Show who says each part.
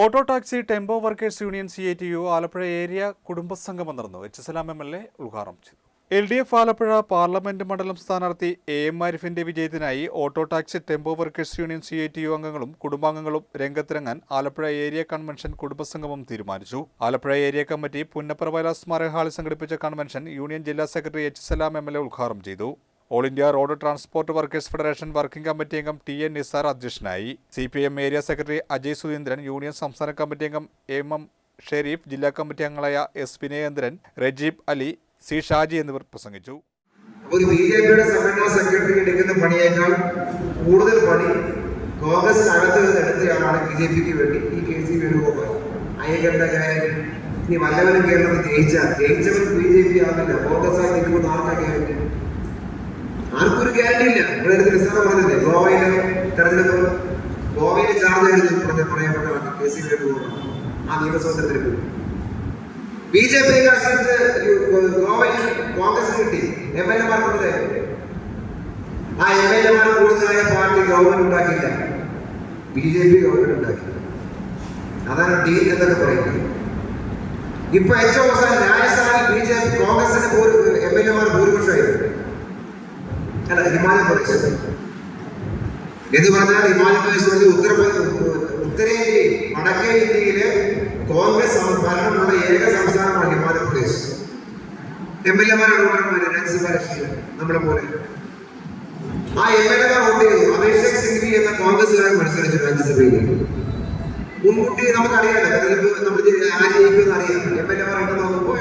Speaker 1: Auto taxi tempo workers union C I T U Alappuzha area കുടുംബസംഗമം നടന്നു. H Salam M L A ഉദ്ഘാടനം ചെയ്തു. L D F Alappuzha parliament മണ്ഡലം സ്ഥാനാർത്ഥി A M ആരിഫിന്റെ വിജയത്തിനായി auto taxi tempo workers union C I T U അംഗങ്ങളും കുടുംബാംഗങ്ങളും രംഗത്തിറങ്ങാൻ Alappuzha area convention കുടുംബസംഗമം തീരുമാനിച്ചു. ആലപ്പുഴ ഏരിയ കമ്മിറ്റി വയലാർ സ്മാരക ഹാളിൽ സംഘടിപ്പിച്ച കൺവെൻഷൻ യൂണിയൻ ജില്ലാ secretary H Salam M L A ഉദ്ഘാടനം ചെയ്തു. All India road transport workers federation working committee അംഗം ടി എൻ നിസാർ അധ്യക്ഷനായി. C P M area secretary Ajay Surendran union സംസ്ഥാന കമ്മിറ്റി അംഗം എം എം ഷെരീഫ് ജില്ലാ കമ്മിറ്റി അംഗങ്ങളായ എസ് വിനയേന്ദ്രൻ റജീബ് അലി സി ഷാജി എന്നിവർ പ്രസംഗിച്ചു.
Speaker 2: ഒരു ബി ജെ പിയുടെ സംഘടനാ സെക്രട്ടറി എടുക്കുന്ന പണിയേക്കാൾ കൂടുതൽ പണി കോൺഗ്രസിനകത്ത് നിന്ന് എടുത്തയാളാണ് ബി ജെ പിക്ക് വേണ്ടി ഈ കെ സി വേണുഗോപാൽ അയ്യക്കണ്ട കാര്യം ഇനി വല്ലവരും കേരളം ജയിച്ചാൽ ജയിച്ചവൻ ബി ജെ പി ആകില്ല കോൺഗ്രസ് ഗ്യാരണ്ടി ഇല്ല. ഇവിടെ നിസ്സാര പറഞ്ഞില്ലേ? ഗോവയിലെ തെരഞ്ഞെടുപ്പ്. ഗോവയിൽ ചാർജ് ആയിരുന്നു പറഞ്ഞ പറയപ്പെട്ട കെ സി വേണുഗോപാൽ ആ നിയമസഭാ തെരഞ്ഞെടുപ്പ് ബി ജെ പി ഗോവയിൽ കോൺഗ്രസ് കിട്ടി. എം എൽ എമാർ കൂടുതലായി ആ എം എൽ എമാർ കൂടുതലായ പാർട്ടി ഗവൺമെന്റ് ഉണ്ടാക്കിയില്ല. ബി ജെ പി ഗവൺമെന്റ് ഉണ്ടാക്കി അതാണ് ഡീൽ എന്നൊക്കെ പറയുന്നത്. ഇപ്പൊ ഏറ്റവും അവസാനം രാജസ്ഥാനിൽ ബി ജെ പി കോൺഗ്രസിന് ഭൂരിപക്ഷമായിരുന്നു ഹിമാചൽ പ്രദേശ് എന്ന് പറഞ്ഞാൽ ഹിമാചൽ പ്രദേശ് ഉത്തർപ്രദേശ് ഉത്തരേന്ത്യയിൽ വടക്കേ ഇന്ത്യയിലെ കോൺഗ്രസ് ഭരണമുള്ള ഏക സംസ്ഥാനമാണ് ഹിമാചൽ പ്രദേശ്. എം എൽ എമാരാണ് രാജ്യസഭാ നമ്മളെ പോലെ. ആ എം എൽ എമാർ വോട്ട് അഭിഷേക് സിംഗ്വി എന്ന കോൺഗ്രസ്സുകാരൻ മത്സരിച്ചു രാജ്യസഭയിൽ. മുൻകൂട്ടി നമുക്കറിയാലോ തെരഞ്ഞെടുപ്പ് നമ്മൾ ആര് ജയിക്കുമെന്ന് അറിയാം. എം എൽ എമാർ എണ്ണം നോക്കുമ്പോൾ